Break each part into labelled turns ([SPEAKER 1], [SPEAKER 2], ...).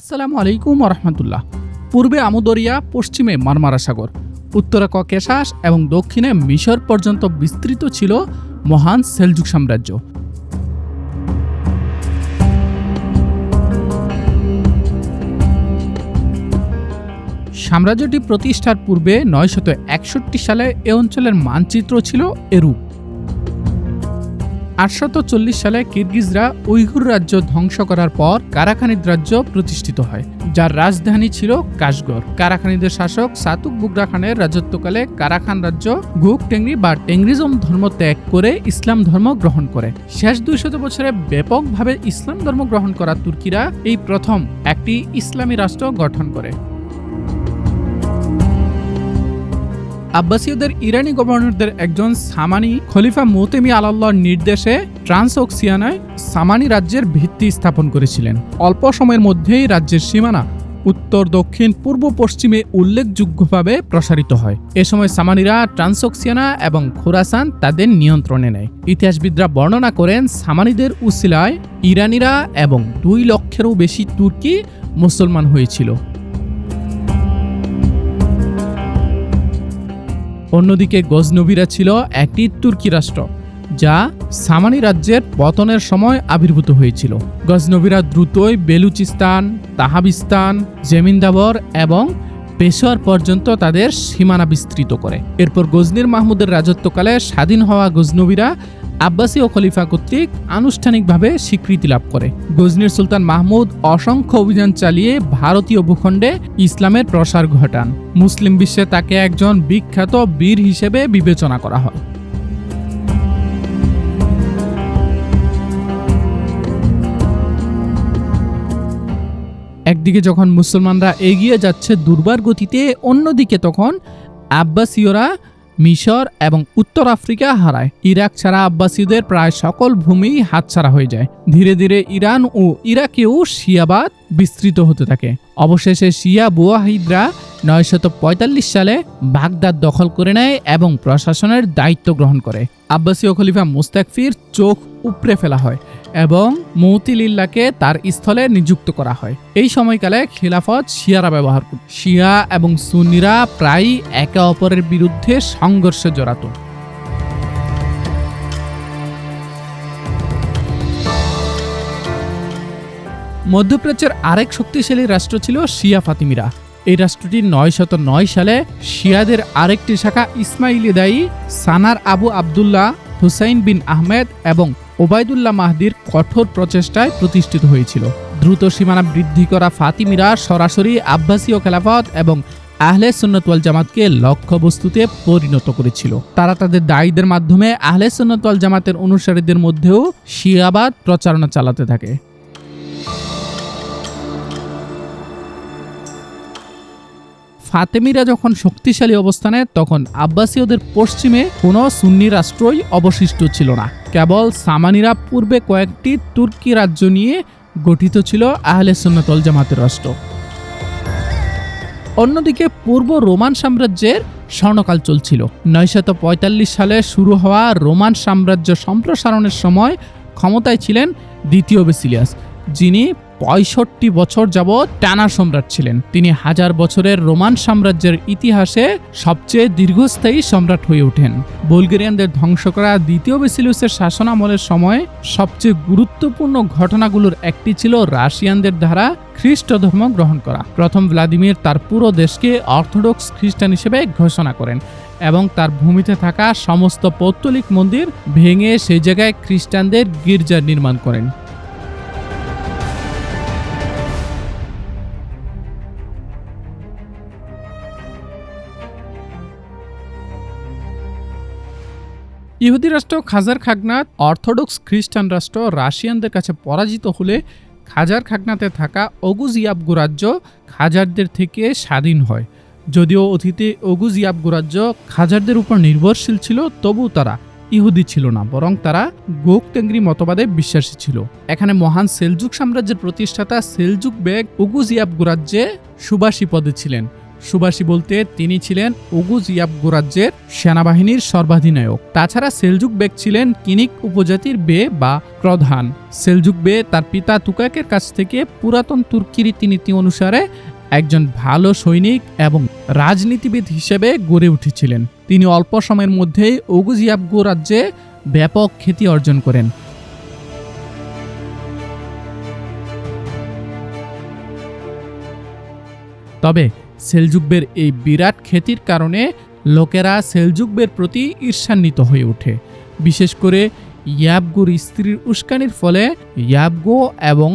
[SPEAKER 1] আসসালামু আলাইকুম রহমতুল্লাহ পূর্বে আমুদরিয়া, পশ্চিমে মারমারা সাগর, উত্তরে ককেশাস এবং দক্ষিণে মিশর পর্যন্ত বিস্তৃত ছিল মহান সেলজুক সাম্রাজ্য। সাম্রাজ্যটি প্রতিষ্ঠার পূর্বে নয়শত একষট্টি সালে এ অঞ্চলের মানচিত্র ছিল এরূপ। আটশত চল্লিশ সালে কিরগিজরা উইঘুর রাজ্য ধ্বংস করার পর কারাখানিদ রাজ্য প্রতিষ্ঠিত হয়, যার রাজধানী ছিল কাশগর কারাখানিদের শাসক সাতুক বুগরা খানের রাজত্বকালে কারাখান রাজ্য গুক টেংরি বা টেংরিজম ধর্ম ত্যাগ করে ইসলাম ধর্ম গ্রহণ করে। শেষ দুইশত বছরে ব্যাপকভাবে ইসলাম ধর্ম গ্রহণ করা তুর্কিরা এই প্রথম একটি ইসলামী রাষ্ট্র গঠন করে। আব্বাসীয়দের ইরানি গভর্নরদের একজন সামানি খলিফা মোতেমি আলাল্লাহর নির্দেশে ট্রান্সঅক্সিয়ানায় সামানি রাজ্যের ভিত্তি স্থাপন করেছিলেন। অল্প সময়ের মধ্যেই রাজ্যের সীমানা উত্তর, দক্ষিণ, পূর্ব, পশ্চিমে উল্লেখযোগ্যভাবে প্রসারিত হয়। এ সময় সামানিরা ট্রান্সঅক্সিয়ানা এবং খোরাসান তাদের নিয়ন্ত্রণে নেয়। ইতিহাসবিদরা বর্ণনা করেন, সামানিদের উসিলায় ইরানিরা এবং দুই লক্ষেরও বেশি তুর্কি মুসলমান হয়েছিল। অন্যদিকে গজনবীরা ছিল একটি তুর্কি রাষ্ট্র, যা সামানি রাজ্যের পতনের সময় আবির্ভূত হয়েছিল। গজনবীরা দ্রুতই বেলুচিস্তান, তাহাবিস্তান, জেমিন্দাবর এবং পেশোয়ার পর্যন্ত তাদের সীমানা বিস্তৃত করে। এরপর গজনির মাহমুদের রাজত্বকালে স্বাধীন হওয়া গজনবিরা আব্বাসী ও খলিফা কর্তৃক আনুষ্ঠানিকভাবে স্বীকৃতি লাভ করে। গজনির সুলতান মাহমুদ অসংখ্য অভিযান চালিয়ে ভারতীয় ভূখণ্ডে ইসলামের প্রসার ঘটান। মুসলিম বিশ্বে তাকে একজন বিখ্যাত বীর হিসেবে বিবেচনা করা হয়। একদিকে যখন মুসলমানরা এগিয়ে যাচ্ছে দুর্বার গতিতে, অন্যদিকে তখন আব্বাসীয়রা মিশর এবং উত্তর আফ্রিকা হারায়। ইরাক ছাড়া আব্বাসীদের প্রায় সকল ভূমি হাতছাড়া হয়ে যায়। ধীরে ধীরে ইরান ও ইরাকেও শিয়াবাদ বিস্তৃত হতে থাকে। অবশেষে শিয়া বুয়াহিদরা নয়শত সালে বাগদাদ দখল করে নেয় এবং প্রশাসনের দায়িত্ব গ্রহণ করে। আব্বাসীয় খলিফা মুস্তাকফির চোখ উপড়ে ফেলা হয়। এবং মৌতিলিল্লাকে তার স্থলে নিযুক্ত করা হয়। এই সময়কালে খিলাফত শিয়ারা ব্যবহার করত। শিয়া এবং সুনিরা প্রায়ই একে অপরের বিরুদ্ধে সংঘর্ষে জড়াত। মধ্যপ্রাচ্যের আরেক শক্তিশালী রাষ্ট্র ছিল শিয়া ফাতিমিরা। এই রাষ্ট্রটি নয় শত নয় সালে শিয়াদের আরেকটি শাখা ইসমাইলিদায়ী সানার আবু আবদুল্লাহ হুসাইন বিন আহমেদ এবং ওবায়দুল্লাহ মাহদির কঠোর প্রচেষ্টায় প্রতিষ্ঠিত হয়েছিল। দ্রুত সীমানা বৃদ্ধি করা ফাতিমিরা সরাসরি আব্বাসীয় খেলাফত এবং আহলে সন্ন্যতওয়াল জামাতকে লক্ষ্যবস্তুতে পরিণত করেছিল। তারা তাদের দায়ীদের মাধ্যমে আহলে সন্ন্যতওয়াল জামাতের অনুসারীদের মধ্যেও শিয়াবাদ প্রচারণা চালাতে থাকে। ফাতেমিরা যখন শক্তিশালী অবস্থানে, তখন আব্বাসীয়দের পশ্চিমে কোনো সুন্নি রাষ্ট্রই অবশিষ্ট ছিল না। কেবল সামানিরা পূর্বে কয়েকটি তুর্কি রাজ্য নিয়ে গঠিত ছিল আহলে সুন্নতল জামাতের রাষ্ট্র। অন্যদিকে পূর্ব রোমান সাম্রাজ্যের স্বর্ণকাল চলছিল। নয়শত পঁয়তাল্লিশ সালে শুরু হওয়া রোমান সাম্রাজ্য সম্প্রসারণের সময় ক্ষমতায় ছিলেন দ্বিতীয় বেসিলিয়াস, যিনি পঁয়ষট্টি বছর যাবৎ টানা সম্রাট ছিলেন। তিনি হাজার বছরের রোমান সাম্রাজ্যের ইতিহাসে সবচেয়ে দীর্ঘস্থায়ী সম্রাট হয়ে ওঠেন। বুলগেরিয়ানদের ধ্বংস করা দ্বিতীয় বেসিলিয়াসের শাসনামলের সময় সবচেয়ে গুরুত্বপূর্ণ ঘটনাগুলোর একটি ছিল রাশিয়ানদের দ্বারা খ্রিস্ট ধর্ম গ্রহণ করা। প্রথম ভ্লাদিমির তার পুরো দেশকে অর্থোডক্স খ্রিস্টান হিসেবে ঘোষণা করেন এবং তার ভূমিতে থাকা সমস্ত পৌত্তলিক মন্দির ভেঙে সেই জায়গায় খ্রিস্টানদের গির্জা নির্মাণ করেন। ইহুদি রাষ্ট্র খাজার খাগনাত অর্থোডক্স খ্রিস্টান রাষ্ট্র রাশিয়ানদের কাছে পরাজিত হলে খাজার খাগনাতে থাকা অগুজিয়াবগু রাজ্য খাজারদের থেকে স্বাধীন হয়। যদিও অতীতে অগুজিয়াবগু রাজ্য খাজারদের উপর নির্ভরশীল ছিল তবু তারা ইহুদি ছিল না, বরং তারা গোক গোকতেঙ্গরি মতবাদে বিশ্বাসী ছিল। এখানে মহান সেলজুক সাম্রাজ্যের প্রতিষ্ঠাতা সেলজুক বেগ উগুজিয়াবগু রাজ্যে সুবাসী পদে ছিলেন। সুবাসী বলতে তিনি ছিলেন ওগুজ ইয়াবগো রাজ্যের সেনাবাহিনীর সর্বাধিনায়ক। তাছাড়া সেলজুক বেগ ছিলেন কিনিক উপজাতির বে বা প্রধান। সেলজুক বে তার পিতা তুকাকের কাছ থেকে পুরাতন তুর্কি রীতিনীতি অনুসারে একজন ভালো সৈনিক এবং রাজনীতিবিদ হিসেবে গড়ে উঠেছিলেন। তিনি অল্প সময়ের মধ্যেই ওগুজ ইয়াবগো রাজ্যে ব্যাপক খ্যাতি অর্জন করেন। তবে সেলজুকবের এই বিরাট খ্যাতির কারণে লোকেরা সেলজুকবের প্রতি ঈর্ষান্বিত হয়ে ওঠে। বিশেষ করে ইয়াবগুর স্ত্রীর উস্কানির ফলে ইয়াবগো এবং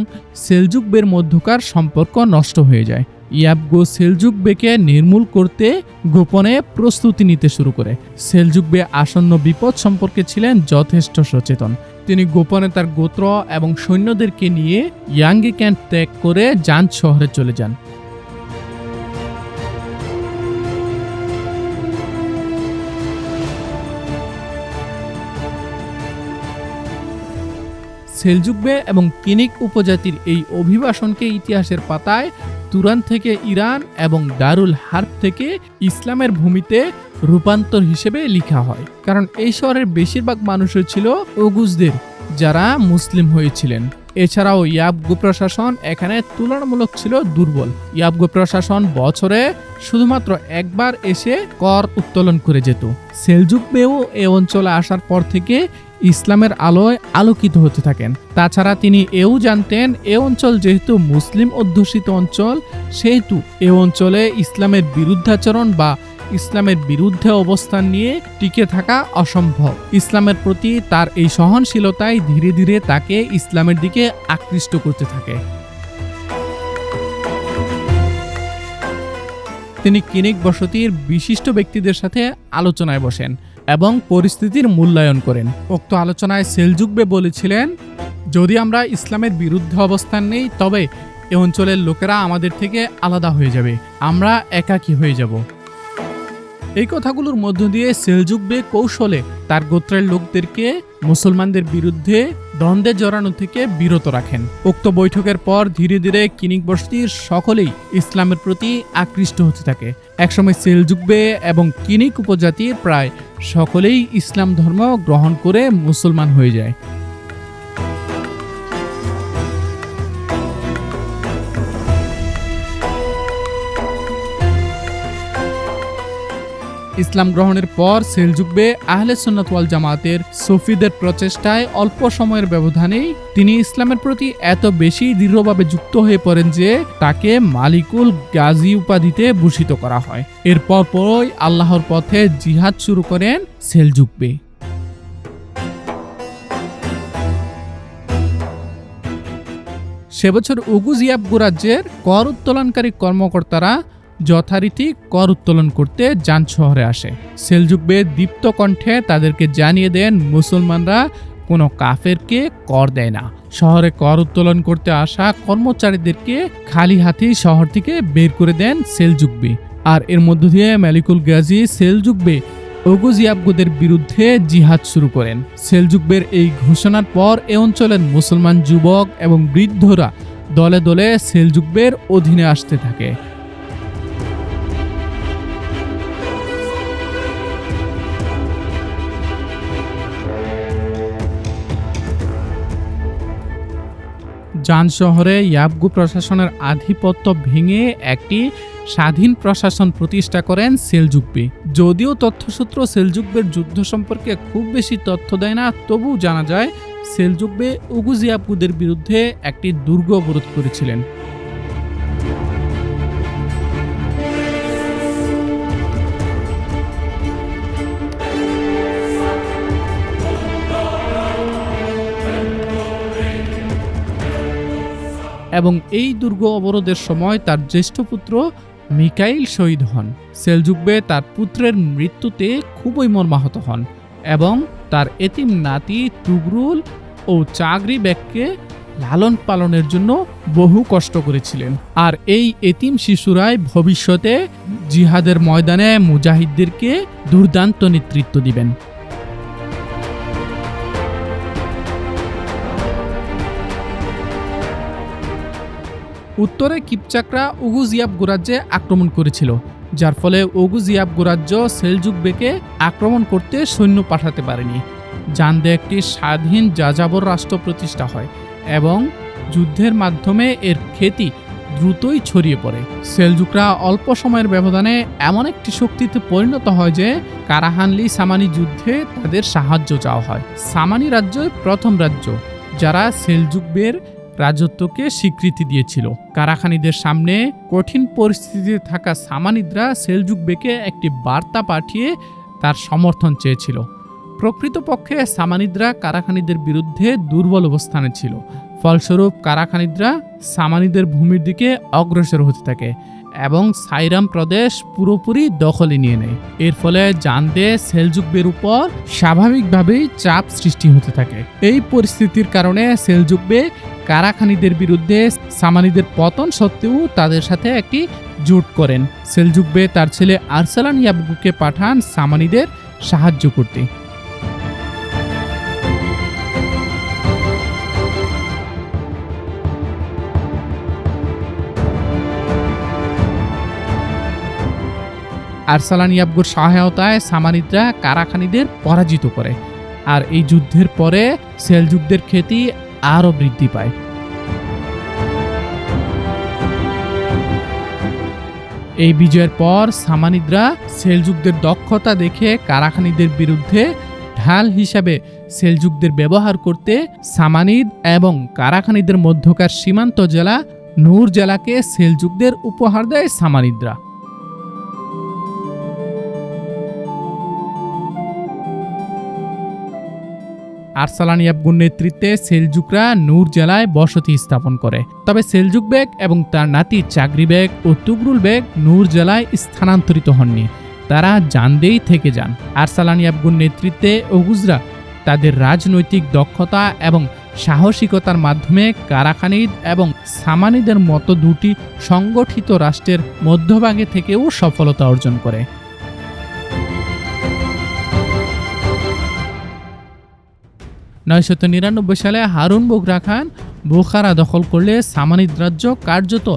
[SPEAKER 1] সেলজুকবের মধ্যকার সম্পর্ক নষ্ট হয়ে যায়। ইয়াবগো সেলজুকবেকে নির্মূল করতে গোপনে প্রস্তুতি নিতে শুরু করে। সেলজুকবে আসন্ন বিপদ সম্পর্কে ছিলেন যথেষ্ট সচেতন। তিনি গোপনে তার গোত্র এবং সৈন্যদেরকে নিয়ে ইয়াঙ্গি ক্যান্ট ত্যাগ করে জাঞ্চ শহরে চলে যান। সেলজুকবে এবং কিনিক উপজাতির এই অভিবাসনকে ইতিহাসের পাতায় তুরান থেকে ইরান এবং দারুল হার্ব থেকে ইসলামের ভূমিতে রূপান্তর হিসেবে লিখা হয়। কারণ এই শহরের বেশিরভাগ মানুষই ছিল ওগুজদের যারা মুসলিম হয়েছিলেন। এছাড়াও ইয়াবগো প্রশাসন এখানে তুলনামূলক ছিল দুর্বল। ইয়াবগো প্রশাসন বছরে শুধুমাত্র একবার এসে কর উত্তোলন করে যেত। সেলজুক বেও এ অঞ্চলে আসার পর থেকে ইসলামের আলোয় আলোকিত হতে থাকেন। তাছাড়া তিনি এও জানতেন, এ অঞ্চল যেহেতু মুসলিম অধ্যুষিত অঞ্চল, সেহেতু এ অঞ্চলে ইসলামের বিরুদ্ধাচরণ বা ইসলামের বিরুদ্ধে অবস্থান নিয়ে টিকে থাকা অসম্ভব। ইসলামের প্রতি তার এই সহনশীলতাই ধীরে ধীরে তাকে ইসলামের দিকে আকৃষ্ট করতে থাকে। তিনি কিনিক বসতির বিশিষ্ট ব্যক্তিদের সাথে আলোচনায় বসেন এবং পরিস্থিতির মূল্যায়ন করেন। উক্ত আলোচনায় সেলজুকবে বলেছিলেন, যদি আমরা ইসলামের বিরুদ্ধে অবস্থান নেই, তবে এ অঞ্চলের লোকেরা আমাদের থেকে আলাদা হয়ে যাবে। আমরা একাকী হয়ে যাব। এই কথাগুলোর মধ্য দিয়ে সেলজুকবে কৌশলে তার গোত্রের লোকদেরকে মুসলমানদের বিরুদ্ধে দ্বন্দ্বে জড়ানো থেকে বিরত রাখেন। উক্ত বৈঠকের পর ধীরে ধীরে কিনিক বসতির সকলেই ইসলামের প্রতি আকৃষ্ট হতে থাকে। একসময় সেলজুকবে এবং কিনিক উপজাতির প্রায় সকলেই ইসলাম ধর্ম গ্রহণ করে মুসলমান হয়ে যায়। ইসলাম গ্রহণের পর সেলজুকবে আহলে সুন্নাত ওয়াল জামাতের সফিদের প্রচেষ্টায় অল্প সময়ের ব্যবধানেই তিনি ইসলামের প্রতি এত বেশি দৃঢ়ভাবে যুক্ত হয়ে পড়েন যে তাকে মালিকুল গাজী উপাধিতে ভূষিত করা হয়। এরপর পরই আল্লাহর পথে জিহাদ শুরু করেন সেলজুকবে সে বছর উগুজিয়াবগু রাজ্যের কর উত্তোলনকারী কর্মকর্তারা যথারীতি কর উত্তোলন করতে যান শহরে আসে। সেলজুকবে দীপ্ত কণ্ঠে তাদেরকে জানিয়ে দেন, মুসলমানরা কোনো কাফেরকে কর দেয় না। শহরে কর উত্তোলন করতে আসা কর্মচারীদেরকে খালি হাতেই শহর থেকে বের করে দেন সেলজুকবে আর এর মধ্য দিয়ে মালিকুল গাজী সেলজুকবে ওগুজিয়াবগুদের বিরুদ্ধে জিহাদ শুরু করেন। সেলজুকবের এই ঘোষণার পর এ অঞ্চলের মুসলমান যুবক এবং বৃদ্ধরা দলে দলে সেলজুকবের অধীনে আসতে থাকে। জান শহরে ইয়াবগু প্রশাসনের আধিপত্য ভেঙে একটি স্বাধীন প্রশাসন প্রতিষ্ঠা করেন সেলজুকবে যদিও তথ্যসূত্র সেলজুকবের যুদ্ধ সম্পর্কে খুব বেশি তথ্য দেয় না তবু জানা যায় সেলজুকবে উগুজিয়াবগুদের বিরুদ্ধে একটি দুর্গ অবরোধ করেছিলেন। এবং এই দুর্গ অবরোধের সময় তার জ্যেষ্ঠ পুত্র মিকাইল শহীদ হন। সেলজুকবে তার পুত্রের মৃত্যুতে খুবই মর্মাহত হন এবং তার এতিম নাতি তুগরুল ও চাগরি ব্যাগকে লালন পালনের জন্য বহু কষ্ট করেছিলেন। আর এই এতিম শিশুরাই ভবিষ্যতে জিহাদের ময়দানে মুজাহিদদেরকে দুর্দান্ত নেতৃত্ব দিবেন। উত্তরে কিপচাকরা উগুজিয়াব গোরাজ্যে আক্রমণ করেছিল, যার ফলে ওগুজিয়াবগু রাজ্য সেলজুক বেকে আক্রমণ করতে সৈন্য পাঠাতে পারেনি। জানদে একটি স্বাধীন যাযাবর রাষ্ট্র প্রতিষ্ঠা হয় এবং যুদ্ধের মাধ্যমে এর খ্যাতি দ্রুতই ছড়িয়ে পড়ে। সেলজুকরা অল্প সময়ের ব্যবধানে এমন একটি শক্তিতে পরিণত হয় যে কারাহানলি সামানি যুদ্ধে তাদের সাহায্য চাওয়া হয়। সামানি রাজ্য প্রথম রাজ্য, যারা সেলজুকদের রাজত্বকে স্বীকৃতি দিয়েছিল। কারাখানিদের সামনে কঠিন পরিস্থিতিতে থাকা সামানিদরা সেলজুক বেকে একটি বার্তা পাঠিয়ে তার সমর্থন চেয়েছিল। প্রকৃতপক্ষে সামানিদরা কারাখানিদের বিরুদ্ধে দুর্বল অবস্থানে ছিল। ফলস্বরূপ, কারাখানিদরা সামানিদের ভূমির দিকে অগ্রসর হতে থাকে। এবং সাইরাম প্রদেশ পুরোপুরি দখলে নিয়ে নেয়। এর ফলে জানদে সেলজুকদের উপর স্বাভাবিকভাবেই চাপ সৃষ্টি হতে থাকে। এই পরিস্থিতির কারণে সেলজুকবে কারাখানিদের বিরুদ্ধে সামানিদের পতন সত্ত্বেও তাদের সাথে একটি জোট করেন। সেলজুকবে তার ছেলে আরসালান ইয়াবগুকে পাঠান সামানিদের সাহায্য করতে। আরসালান ইয়াবগুর সহায়তায় সামানিদরা কারাখানিদের পরাজিত করে। আর এই যুদ্ধের পরে সেলজুকদের খ্যাতি আরও বৃদ্ধি পায়। এই বিজয়ের পর সামানিদরা সেলজুকদের দক্ষতা দেখে কারাখানিদের বিরুদ্ধে ঢাল হিসাবে সেলজুকদের ব্যবহার করতে সামানিদ এবং কারাখানিদের মধ্যকার সীমান্ত জেলা নূর জেলাকে সেলজুকদের উপহার দেয় সামানিদরা আরসালান ইয়াবগুর নেতৃত্বে সেলজুকরা নূর জেলায় বসতি স্থাপন করে। তবে সেলজুক বেগ এবং তার নাতি চাকরি বেগ ও তুগরুল বেগ নূর জেলায় স্থানান্তরিত হননি। তারা জানদেই থেকে যান। আরসালান ইয়াবগুর নেতৃত্বে ওগুজরা তাদের রাজনৈতিক দক্ষতা এবং সাহসিকতার মাধ্যমে কারাখানিদ এবং সামানিদের মতো দুটি সংগঠিত রাষ্ট্রের মধ্যভাগে থেকেও সফলতা অর্জন করে। নয়শত নিরানব্বই সালে হারুন বোগরা খান বোখারা দখল করলে সামানিদ রাজ্য কার্যত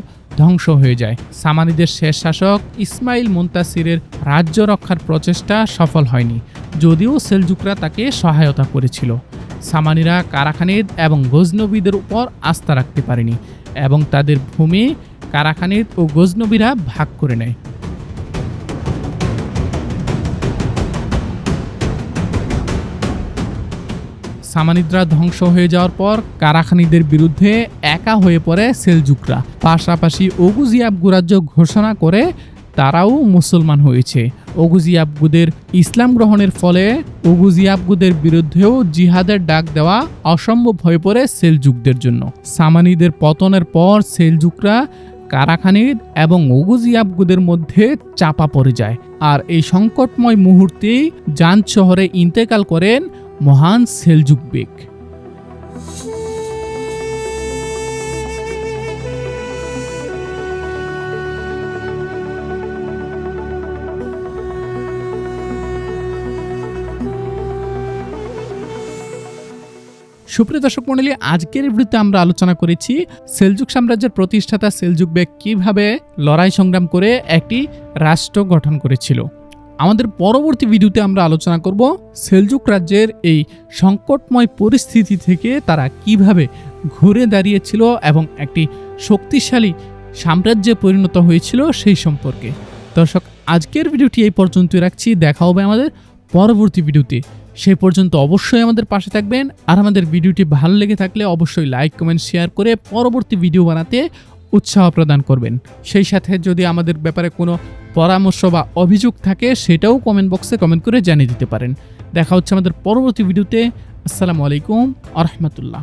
[SPEAKER 1] ধ্বংস হয়ে যায়। সামানিদের শেষ শাসক ইসমাইল মুন্তাসিরের রাজ্য রক্ষার প্রচেষ্টা সফল হয়নি, যদিও সেলজুকরা তাকে সহায়তা করেছিল। সামানিরা কারাখানিদ এবং গজনবীদের উপর আস্থা রাখতে পারেনি এবং তাদের ভূমি কারাখানিদ ও গজনবীরা ভাগ করে নেয়। সামানিদরা ধ্বংস হয়ে যাওয়ার পর কারাখানিদের বিরুদ্ধে একা হয়ে পড়ে সেলজুকরা। পাশাপাশি ওগুজিয়াবগু রাজ্য ঘোষণা করে তারাও মুসলমান হয়েছে। ওগুজিয়াবগুদের ইসলাম গ্রহণের ফলে ওগুজিয়াবগুদের বিরুদ্ধেও জিহাদের ডাক দেওয়া অসম্ভব হয়ে পড়ে সেলজুকদের জন্য। সামানিদের পতনের পর সেলজুকরা কারাখানির এবং ওগুজিয়াবগুদের মধ্যে চাপা পড়ে যায়। আর এই সংকটময় মুহূর্তেই জান শহরে ইন্তেকাল করেন মহান সেলজুক বেগ। সুপ্রিয় দর্শক মণ্ডলী, আজকের ভিডিওতে আমরা আলোচনা করেছি সেলজুক সাম্রাজ্যের প্রতিষ্ঠাতা সেলজুক বেগ কীভাবে লড়াই সংগ্রাম করে একটি রাষ্ট্র গঠন করেছিল। আমাদের পরবর্তী ভিডিওতে আমরা আলোচনা করব সেলজুক রাজ্যের এই সংকটময় পরিস্থিতি থেকে তারা কীভাবে ঘুরে দাঁড়িয়েছিল এবং একটি শক্তিশালী সাম্রাজ্যে পরিণত হয়েছিল সেই সম্পর্কে। দর্শক, আজকের ভিডিওটি এই পর্যন্তই রাখছি। দেখা হবে আমাদের পরবর্তী ভিডিওতে। সেই পর্যন্ত অবশ্যই আমাদের পাশে থাকবেন। আর আমাদের ভিডিওটি ভালো লেগে থাকলে অবশ্যই লাইক, কমেন্ট, শেয়ার করে পরবর্তী ভিডিও বানাতে উৎসাহ প্রদান করবেন। সেই সাথে যদি আমাদের ব্যাপারে কোনো পরামর্শ বা অভিযোগ থাকে, সেটাও কমেন্ট বক্সে কমেন্ট করে জানিয়ে দিতে পারেন। দেখা হচ্ছে আমাদের পরবর্তী ভিডিওতে আসসালামু আলাইকুম আ রহমতুল্লাহ।